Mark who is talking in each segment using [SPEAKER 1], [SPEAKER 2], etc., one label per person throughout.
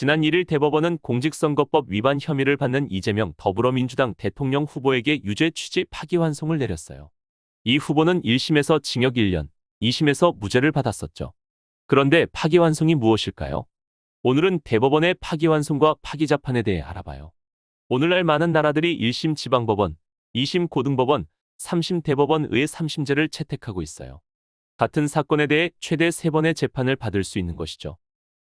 [SPEAKER 1] 지난 1일 대법원은 공직선거법 위반 혐의를 받는 이재명 더불어민주당 대통령 후보에게 유죄 취지 파기환송을 내렸어요. 이 후보는 1심에서 징역 1년, 2심에서 무죄를 받았었죠. 그런데 파기환송이 무엇일까요? 오늘은 대법원의 파기환송과 파기자판에 대해 알아봐요. 오늘날 많은 나라들이 1심 지방법원, 2심 고등법원, 3심 대법원 의 3심제를 채택하고 있어요. 같은 사건에 대해 최대 3번의 재판을 받을 수 있는 것이죠.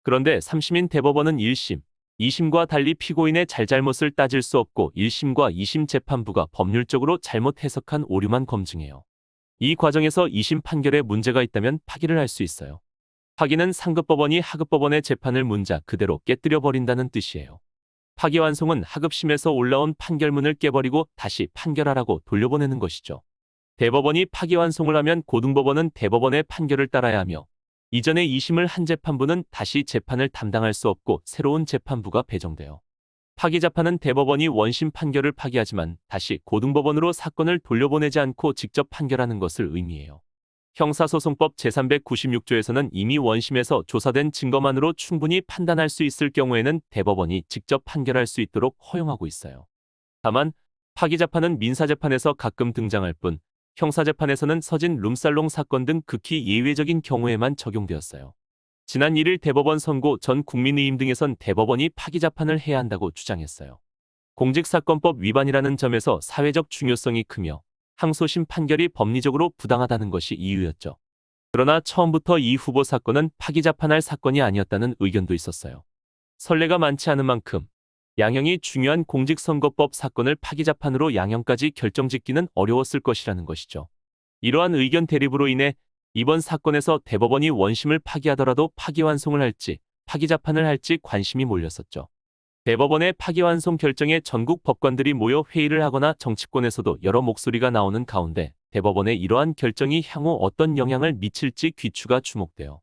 [SPEAKER 1] 그런데 3심인 대법원은 1심, 2심과 달리 피고인의 잘잘못을 따질 수 없고 1심과 2심 재판부가 법률적으로 잘못 해석한 오류만 검증해요. 이 과정에서 2심 판결에 문제가 있다면 파기를 할 수 있어요. 파기는 상급법원이 하급법원의 재판을 문자 그대로 깨뜨려 버린다는 뜻이에요. 파기환송은 하급심에서 올라온 판결문을 깨버리고 다시 판결하라고 돌려보내는 것이죠. 대법원이 파기환송을 하면 고등법원은 대법원의 판결을 따라야 하며 이전에 2심을 한 재판부는 다시 재판을 담당할 수 없고 새로운 재판부가 배정돼요. 파기자판은 대법원이 원심 판결을 파기하지만 다시 고등법원으로 사건을 돌려보내지 않고 직접 판결하는 것을 의미해요. 형사소송법 제396조에서는 이미 원심에서 조사된 증거만으로 충분히 판단할 수 있을 경우에는 대법원이 직접 판결할 수 있도록 허용하고 있어요. 다만 파기자판은 민사재판에서 가끔 등장할 뿐 형사재판에서는 서진 룸살롱 사건 등 극히 예외적인 경우에만 적용되었어요. 지난 1일 대법원 선고 전 국민의힘 등에선 대법원이 파기자판을 해야 한다고 주장했어요. 공직사건법 위반이라는 점에서 사회적 중요성이 크며 항소심 판결이 법리적으로 부당하다는 것이 이유였죠. 그러나 처음부터 이 후보 사건은 파기자판할 사건이 아니었다는 의견도 있었어요. 선례가 많지 않은 만큼 양형이 중요한 공직선거법 사건을 파기자판으로 양형까지 결정짓기는 어려웠을 것이라는 것이죠. 이러한 의견 대립으로 인해 이번 사건에서 대법원이 원심을 파기하더라도 파기환송을 할지 파기자판을 할지 관심이 몰렸었죠. 대법원의 파기환송 결정에 전국 법관들이 모여 회의를 하거나 정치권에서도 여러 목소리가 나오는 가운데 대법원의 이러한 결정이 향후 어떤 영향을 미칠지 귀추가 주목돼요.